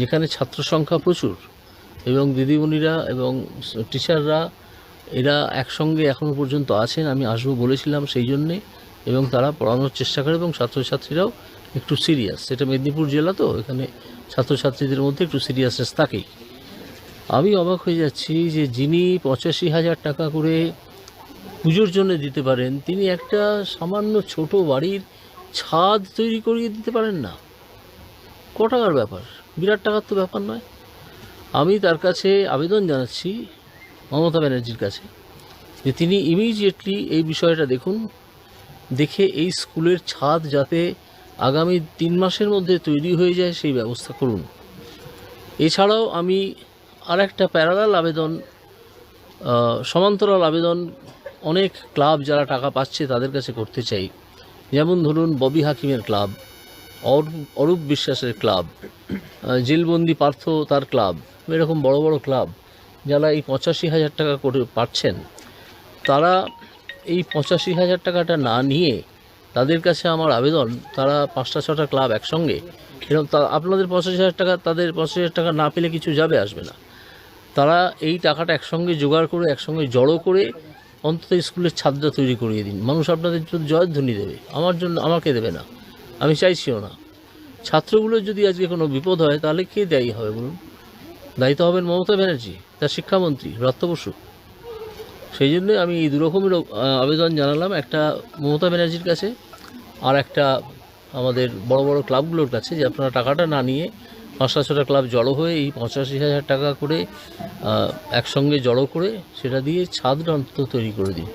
যেখানে ছাত্র সংখ্যা প্রচুর, এবং দিদিমণিরা এবং টিচাররা, এরা একসঙ্গে এখনও পর্যন্ত আছেন, আমি আসব বলেছিলাম সেই জন্যে, এবং তারা পড়ানোর চেষ্টা করে, এবং ছাত্রছাত্রীরাও একটু সিরিয়াস সেটা মেদিনীপুর জেলা তো, এখানে ছাত্রছাত্রীদের মধ্যে একটু সিরিয়াসনেস থাকেই। আমি অবাক হয়ে যাচ্ছি যে যিনি পঁচাশি হাজার টাকা করে পুজোর জন্য দিতে পারেন, তিনি একটা সামান্য ছোট বাড়ির ছাদ তৈরি করিয়ে দিতে পারেন না। ক টাকার ব্যাপার? বিরাট টাকার তো ব্যাপার নয়। আমি তার কাছে আবেদন জানাচ্ছি মমতা ব্যানার্জির কাছে যে তিনি ইমিডিয়েটলি এই বিষয়টা দেখুন, দেখে এই স্কুলের ছাদ যাতে আগামী তিন মাসের মধ্যে তৈরি হয়ে যায় সেই ব্যবস্থা করুন। এছাড়াও আমি আর একটা প্যারালাল আবেদন সমান্তরাল আবেদন অনেক ক্লাব যারা টাকা পাচ্ছে তাদের কাছে করতে চাই। যেমন ধরুন ববি হাকিমের ক্লাব। অরূপ বিশ্বাসের ক্লাব জেলবন্দি পার্থ তার ক্লাব, এরকম বড় বড় ক্লাব, যারা এই পঁচাশি হাজার টাকা করে পাচ্ছেন, তারা এই পঁচাশি হাজার টাকাটা না নিয়ে তাদের কাছে আমার আবেদন, তারা পাঁচটা, ছটা ক্লাব একসঙ্গে এরকম আপনাদের পঁচাশি হাজার টাকা, তাদের পঁচাশি হাজার টাকা না পেলে কিছু যাবে, আসবে না। তারা এই টাকাটা একসঙ্গে জোগাড় করে, একসঙ্গে জড়ো করে অন্তত স্কুলের ছাদটা তৈরি করিয়ে দিন। মানুষ আপনাদের জয়ধ্বনি দেবে। আমার জন্য, আমাকে দেবে না। আমি চাইছিও না। ছাত্রগুলোর যদি আজকে কোনো বিপদ হয়, তাহলে কে দায়ী হবে বলুন? দায়িত্ব হবেন মমতা ব্যানার্জি, তার শিক্ষামন্ত্রী ব্রত বসু। সেই জন্য আমি এই দুরকমের আবেদন জানালাম, একটা মমতা ব্যানার্জির কাছে আর একটা আমাদের বড় বড় ক্লাবগুলোর কাছে, যে আপনারা টাকাটা না নিয়ে পাঁচটা ছটা ক্লাব জড়ো হয়ে এই পঁচাশি হাজার টাকা করে একসঙ্গে জড়ো করে সেটা দিয়ে অন্তত তৈরি করে দিন।